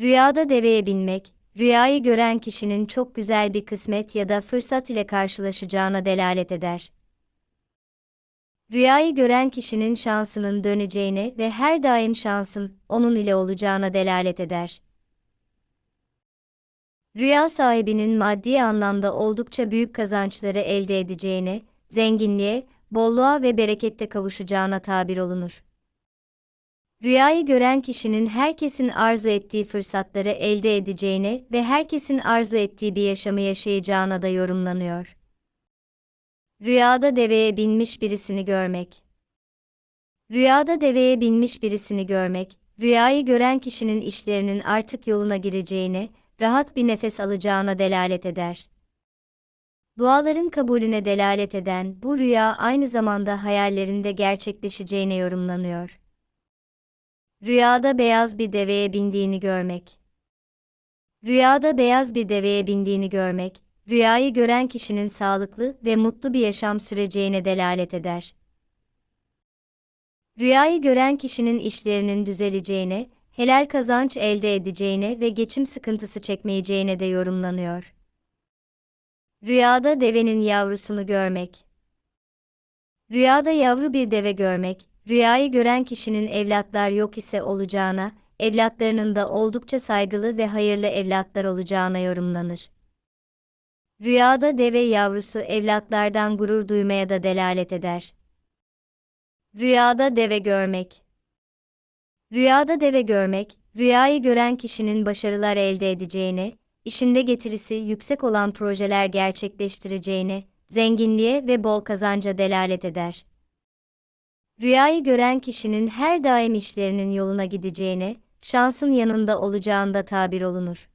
Rüyada deveye binmek, rüyayı gören kişinin çok güzel bir kısmet ya da fırsat ile karşılaşacağına delalet eder. Rüyayı gören kişinin şansının döneceğine ve her daim şansın onun ile olacağına delalet eder. Rüya sahibinin maddi anlamda oldukça büyük kazançları elde edeceğine, zenginliğe, bolluğa ve berekette kavuşacağına tabir olunur. Rüyayı gören kişinin herkesin arzu ettiği fırsatları elde edeceğine ve herkesin arzu ettiği bir yaşamı yaşayacağına da yorumlanıyor. Rüyada deveye binmiş birisini görmek. Rüyada deveye binmiş birisini görmek, rüyayı gören kişinin işlerinin artık yoluna gireceğine, rahat bir nefes alacağına delalet eder. Duaların kabulüne delalet eden bu rüya aynı zamanda hayallerinde gerçekleşeceğine yorumlanıyor. Rüyada beyaz bir deveye bindiğini görmek. Rüyada beyaz bir deveye bindiğini görmek, rüyayı gören kişinin sağlıklı ve mutlu bir yaşam süreceğine delalet eder. Rüyayı gören kişinin işlerinin düzeleceğine, helal kazanç elde edeceğine ve geçim sıkıntısı çekmeyeceğine de yorumlanıyor. Rüyada devenin yavrusunu görmek. Rüyada yavru bir deve görmek, rüyayı gören kişinin evlatlar yok ise olacağına, evlatlarının da oldukça saygılı ve hayırlı evlatlar olacağına yorumlanır. Rüyada deve yavrusu evlatlardan gurur duymaya da delalet eder. Rüyada deve görmek Rüyada deve görmek, rüyayı gören kişinin başarılar elde edeceğine, işinde getirisi yüksek olan projeler gerçekleştireceğine, zenginliğe ve bol kazanca delalet eder. Rüyayı gören kişinin her daim işlerinin yoluna gideceğine, şansın yanında olacağında tabir olunur.